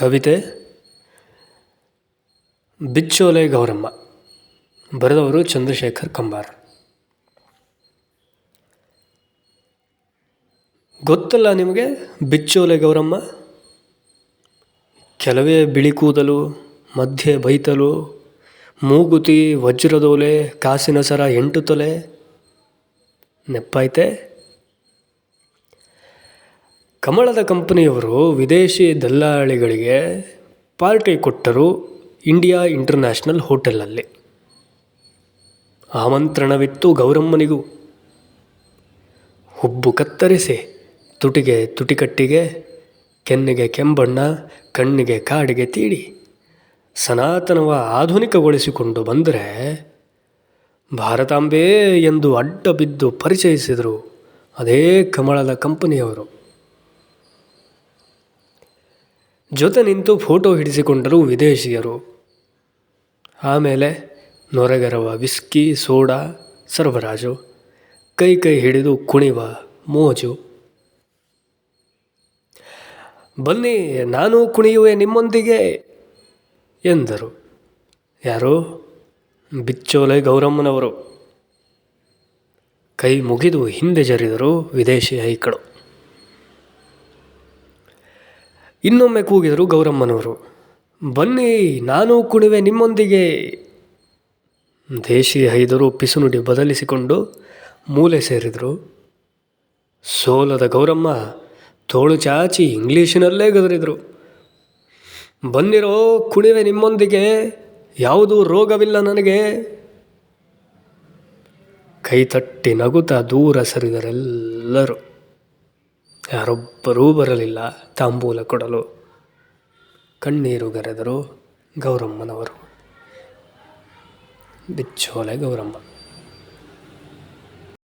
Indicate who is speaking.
Speaker 1: ಕವಿತೆ ಬಿಚ್ಚೋಲೆ ಗೌರಮ್ಮ, ಬರೆದವರು ಚಂದ್ರಶೇಖರ್ ಕಂಬಾರ್. ಗೊತ್ತಲ್ಲ ನಿಮಗೆ ಬಿಚ್ಚೋಲೆ ಗೌರಮ್ಮ? ಕೆಲವೇ ಬಿಳಿ ಕೂದಲು, ಮಧ್ಯೆ ಬೈತಲು, ಮೂಗುತಿ, ವಜ್ರದೋಲೆ, ಕಾಸಿನ ಸರ, ಎಂಟು ತೊಲೆ. ನೆಪ್ಪಾಯ್ತೆ? ಕಮಲದ ಕಂಪನಿಯವರು ವಿದೇಶಿ ದಲ್ಲಾಳಿಗಳಿಗೆ ಪಾರ್ಟಿ ಕೊಟ್ಟರು ಇಂಡಿಯಾ ಇಂಟರ್ನ್ಯಾಷನಲ್ ಹೋಟೆಲಲ್ಲಿ. ಆಮಂತ್ರಣವಿತ್ತು ಗೌರಮ್ಮನಿಗೂ. ಹುಬ್ಬು ಕತ್ತರಿಸಿ, ತುಟಿಗೆ ತುಟಿಕಟ್ಟಿಗೆ, ಕೆನ್ನಿಗೆ ಕೆಂಬಣ್ಣ, ಕಣ್ಣಿಗೆ ಕಾಡಿಗೆ ತೀಡಿ, ಸನಾತನವ ಆಧುನಿಕಗೊಳಿಸಿಕೊಂಡು ಬಂದರೆ ಭಾರತಾಂಬೆ ಎಂದು ಅಡ್ಡ ಬಿದ್ದು ಪರಿಚಯಿಸಿದರು ಅದೇ ಕಮಲದ ಕಂಪನಿಯವರು. ಜೊತೆ ನಿಂತು ಫೋಟೋ ಹಿಡಿಸಿಕೊಂಡರು ವಿದೇಶಿಯರು. ಆಮೇಲೆ ನೊರೆಗರವ ವಿಸ್ಕಿ, ಸೋಡಾ, ಸರಬರಾಜು, ಕೈ ಕೈ ಹಿಡಿದು ಕುಣಿವ ಮೋಜು. ಬನ್ನಿ, ನಾನು ಕುಣಿಯುವೆ ನಿಮ್ಮೊಂದಿಗೆ, ಎಂದರು. ಯಾರು? ಬಿಚ್ಚೋಲೆ ಗೌರಮ್ಮನವರು. ಕೈ ಮುಗಿದು ಹಿಂದೆ ಜರಿದರು ವಿದೇಶಿ ಹೈಕಳು. ಇನ್ನೊಮ್ಮೆ ಕೂಗಿದರು ಗೌರಮ್ಮನವರು. ಬನ್ನಿ, ನಾನು ಕುಣಿವೆ ನಿಮ್ಮೊಂದಿಗೆ. ದೇಶಿ ಹೈದರು ಪಿಸುನುಡಿ ಬದಲಿಸಿಕೊಂಡು ಮೂಲೆ ಸೇರಿದರು. ಸೋಲದ ಗೌರಮ್ಮ ತೋಳು ಚಾಚಿ ಇಂಗ್ಲೀಷಿನಲ್ಲೇ ಗದರಿದರು. ಬನ್ನಿರೋ ಕುಣಿವೆ ನಿಮ್ಮೊಂದಿಗೆ, ಯಾವುದೂ ರೋಗವಿಲ್ಲ ನನಗೆ. ಕೈತಟ್ಟಿ ನಗುತ್ತಾ ದೂರ ಸರಿದರೆಲ್ಲರೂ. ಯಾರೊಬ್ಬರೂ ಬರಲಿಲ್ಲ. ತಾಂಬೂಲ ಕೊಡಲು ಕಣ್ಣೀರು ಗರೆದರು ಗೌರಮ್ಮನವರು. ಬಿಚ್ಚೋಲೆ ಗೌರಮ್ಮ.